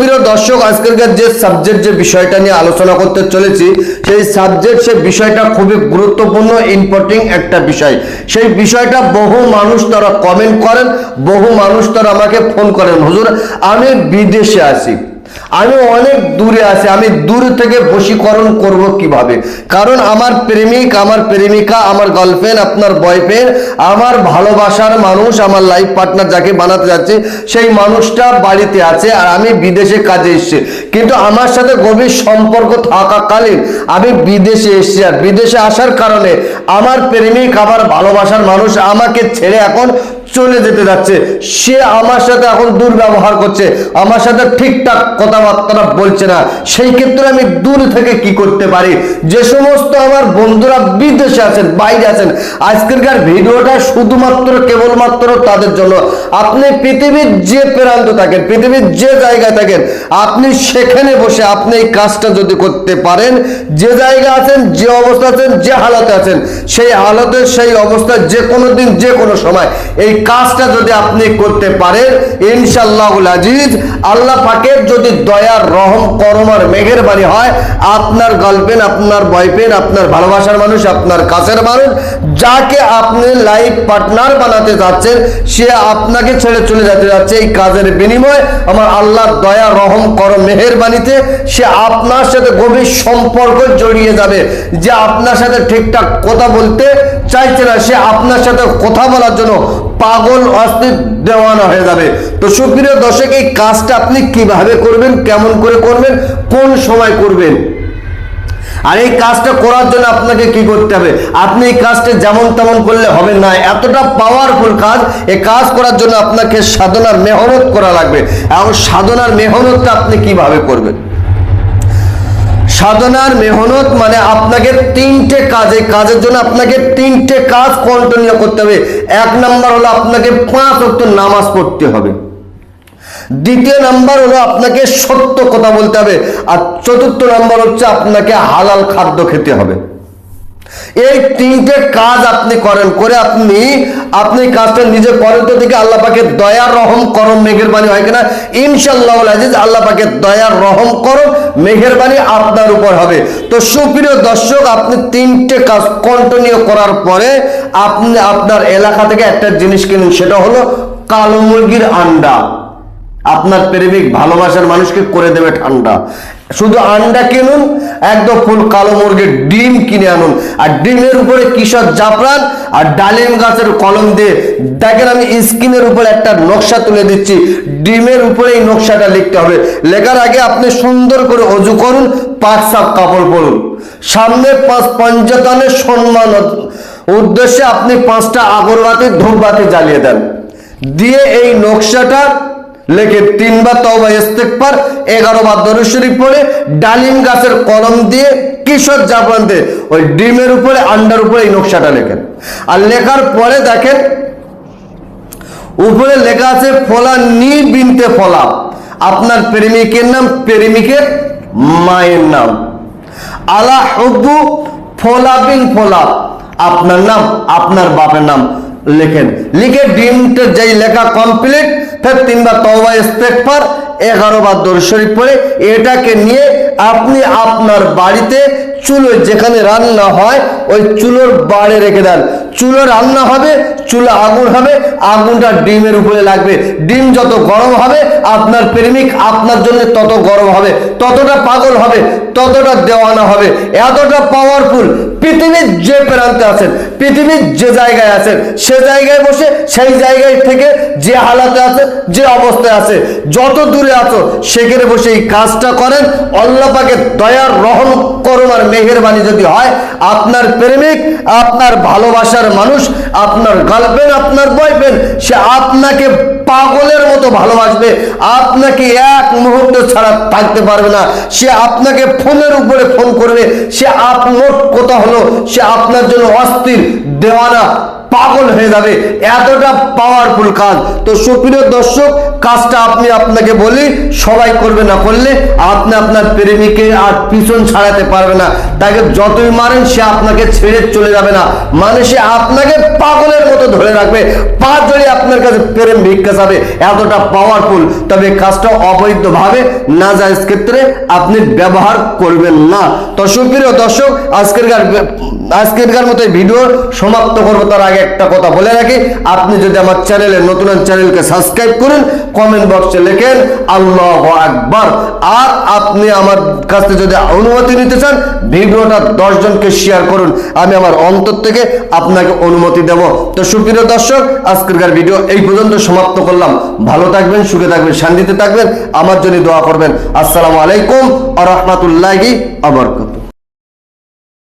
দর্শক আজকালকার যে সাবজেক্ট যে বিষয়টা নিয়ে আলোচনা করতে চলেছি, সেই সাবজেক্ট সেই বিষয়টা খুবই গুরুত্বপূর্ণ ইম্পর্টিং একটা বিষয়। সেই বিষয়টা বহু মানুষ তারা কমেন্ট করেন, বহু মানুষ তারা আমাকে ফোন করেন। হুজুর, আমি বিদেশে আছি। আমি অনেক দূরে আছি, আমি দূর থেকে বশীকরণ করব কীভাবে? কারণ আমার প্রেমিক, আমার প্রেমিকা, আমার গার্লফ্রেন্ড আপনার বয়ফ্রেন্ড আমার ভালোবাসার মানুষ, আমার লাইফ পার্টনার যাকে বানাতে যাচ্ছে, সেই মানুষটা বাড়িতে আছে আর আমি বিদেশে কাজে এসেছি। কিন্তু আমার সাথে গভীর সম্পর্ক থাকাকালীন আমি বিদেশে এসেছি আর বিদেশে আসার কারণে আমার প্রেমিক, আমার ভালোবাসার মানুষ আমাকে ছেড়ে এখন চলে যেতে যাচ্ছে। সে আমার সাথে এখন দুর্ব্যবহার করছে। আমার সাথে ঠিকঠাক কথাবার্তা বলছে না। সেই ক্ষেত্রে আমি দূর থেকে কি করতে পারি? যে সমস্ত আমার বন্ধুরা বিদেশে আছেন, বাইরে আছেন, আজকেরকার ভিডিওটা শুধুমাত্র, কেবলমাত্র তাদের জন্য। আপনি পৃথিবীর যে প্রান্ত থাকেন, পৃথিবীর যে জায়গায় থাকেন, আপনি সেখানে বসে আপনি এই কাজটা যদি করতে পারেন, যে জায়গা আছেন, যে অবস্থা আছেন, যে হালতে আছেন, সেই হালতে সেই অবস্থা যে কোনো দিন যে কোনো সময়, এই কাজটা যদি আপনি করতে পারেন ইনশাল্লাহ আজিজ, আল্লাহ পাকের যদি দয়ার রহম, করম আর মেঘের বাড়ি হয়, আপনার গার্লফ্রেন্ড আপনার বয়ফ্রেন্ড আপনার ভালোবাসার মানুষ, আপনার কাছের মানুষ, যাকে আপনি লাইফ পার্টনার বানাতে যাচ্ছেন, সে আপনাকে ছেড়ে চলে যেতে যাচ্ছে এই কাজের বিনিময়ে। আমার আল্লাহ দয়া, রহম, করম, মেহেরবানিতে সে আপনার সাথে গভীর সম্পর্ক জড়িয়ে যাবে। যে আপনার সাথে ঠিকঠাক কথা বলতে চাইছে না, সে আপনার সাথে কথা বলার জন্য পাগল, অস্থির দেওয়ানা হয়ে যাবে। তো সুপ্রিয় দর্শক, এই কাজটা আপনি কীভাবে করবেন, কেমন করে করবেন, কোন সময় করবেন? আর এই কাজটা করার জন্য আপনাকে কি করতে হবে? আপনি এই কাজটা যেমন তেমন করলে হবে না। এতটা পাওয়ারফুল কাজ, এই কাজ করার জন্য আপনাকে সাধনার মেহনত করা লাগবে। এবং সাধনার মেহনতটা আপনি কীভাবে করবেন? সাধনার মেহনত মানে আপনাকে তিনটে কাজে, কাজের জন্য আপনাকে তিনটে কাজ কন্টিনিউ করতে হবে। এক নাম্বার হলো আপনাকে পাঁচ অক্ট নামাজ পড়তে হবে। দ্বিতীয় নাম্বার হলো আপনাকে সত্য কথা বলতে হবে। আর চতুর্থ নাম্বার হচ্ছে আপনাকে হালাল খাদ্য খেতে হবে। এই তিনটে কাজ আপনি করেন, করে আপনি আপনি কাজটা নিজে করেন তো দেখে আল্লাহ পাকে দয়ার রহম, করম মেঘের বাণী হয় কিনা? ইনশাল্লাহ আল্লাহ পাকে দয়ার রহম, করম মেঘের বাণী আপনার উপর হবে। তো সুপ্রিয় দর্শক, আপনি তিনটে কাজ কন্টিনিউ করার পরে আপনি আপনার এলাকা থেকে একটা জিনিস কিনুন, সেটা হলো কালো মুরগির আন্ডা। আপনার প্রেমিক ভালোবাসার মানুষকে করে দেবে ঠান্ডা। শুধু আন্ডা কিনুন, একদম ফুল কালো মুরগির ডিম কিনে আনুন। আর ডিমের উপরে কিশোর জাফরান আর ডালিম গাছের কলম দিয়ে দেখেন আমি স্ক্রিনের উপরে একটা নকশা তুলে দিচ্ছি। ডিমের উপরে এই নকশাটা লিখতে হবে। লেখার আগে আপনি সুন্দর করে অজু করুন পাঁচ সাপ কাপড় পরুন। সামনে পাঁচ পঞ্চতনের সম্মান উদ্দেশ্যে আপনি পাঁচটা আগরবাতি ধূপবাতি জ্বালিয়ে দেন। দিয়ে এই নকশাটা লেখে তিনবার তওবা ইস্তেকবার এগারো বার দরুদ শরীফ পড়ে, ডালিম গাছের কলম দিয়ে কিশোর দিয়ে ওই ডিমের উপরে, আন্ডার উপরে এই নকশাটা লেখেন। আর লেখার পরে দেখেন, উপরে লেখা আছে ফলা নি বিনতে ফলা আপনার প্রেমিকের নাম, প্রেমিকের মায়ের নাম। আলা হব্বু ফলা বিন ফলা আপনার নাম, আপনার বাপের নাম। লেখেন। লিখে ডিমটা যেই লেখা কমপ্লিট ফের তিনবার তওবা ইস্তেগফার, এগারো বার দরুদ শরীফ পড়ে, এটাকে নিয়ে আপনি আপনার বাড়িতে চুলো যেখানে রান্না হয়, ওই চুলোর বাড়ে রেখে দেন। চুলো রান্না হবে, চুলা আগুন হবে, আগুনটা ডিমের উপরে লাগবে। ডিম যত গরম হবে, আপনার প্রেমিক আপনার জন্য তত গরম হবে, ততটা পাগল হবে, ততটা দেওয়ানা হবে, এতটা পাওয়ারফুল পৃথিবীর যে প্রান্তে আছেন, পৃথিবীর যে জায়গায় আছেন, সে জায়গায় বসে, সেই জায়গায় থেকে যে হালাতে আছে, যে অবস্থায় আছে, যত দূরে আছো, সেখানে বসে এই কাজটা করেন। অল্লাপাকে দয়ার রহম করুন আর মেহেরবানি যদি হয়, আপনার প্রেমিক, আপনার ভালোবাসার মানুষ, আপনার গার্লফ্রেন্ড আপনার বয়ফ্রেন্ড সে আপনাকে পাগলের মতো ভালোবাসবে। আপনাকে এক মুহূর্ত ছাড়া থাকতে পারবে না। সে আপনাকে ফোনের উপরে ফোন করবে। সে আপনার কথা হলো, সে আপনার জন্য অস্থির দেওয়ানা। পাগল হয়ে যাবে। এতটা পাওয়ারফুল কাজ। তো সুপ্রিয় দর্শক, কাজটা আপনি আপনাকে বলি, সবাই করবে না করলে আপনি আপনার প্রেমিকে আর পিছন ছাড়াতে পারবে না। তাকে যতই মারেন, সে আপনাকে ছেড়ে চলে যাবে না। মানে সে আপনাকে পাগলের মতো ধরে রাখবে। পা জড়িয়ে আপনার কাছে প্রেম ভিক্ষা যাবে এতটা পাওয়ারফুল তবে কাজটা অবৈধভাবে, না যায় ক্ষেত্রে আপনি ব্যবহার করবেন না। তো সুপ্রিয় দর্শক, আজকেরকার আজকেরকার মতো ভিডিও সমাপ্ত করব। তার আগে একটা কথা বলে রাখি, আপনি যদি আমার চ্যানেলে নতুন চ্যানেলকে সাবস্ক্রাইব করেন কমেন্ট বক্সে লেখেন, আল্লাহ আকবার। আর আপনি আমার কাছে যদি অনুমতি নিতে চান, ভিডিওটা দশ জনকে শেয়ার করুন। আমি আমার অন্তর থেকে আপনাকে অনুমতি দেব। তো সুপ্রিয় দর্শক আজকেরকার ভিডিও এই পর্যন্ত সমাপ্ত করলাম। ভালো থাকবেন, সুখে থাকবেন, শান্তিতে থাকবেন। আমার জন্য দোয়া করবেন। আসসালামু আলাইকুম আ রহমতুল্লাহি আবরকাত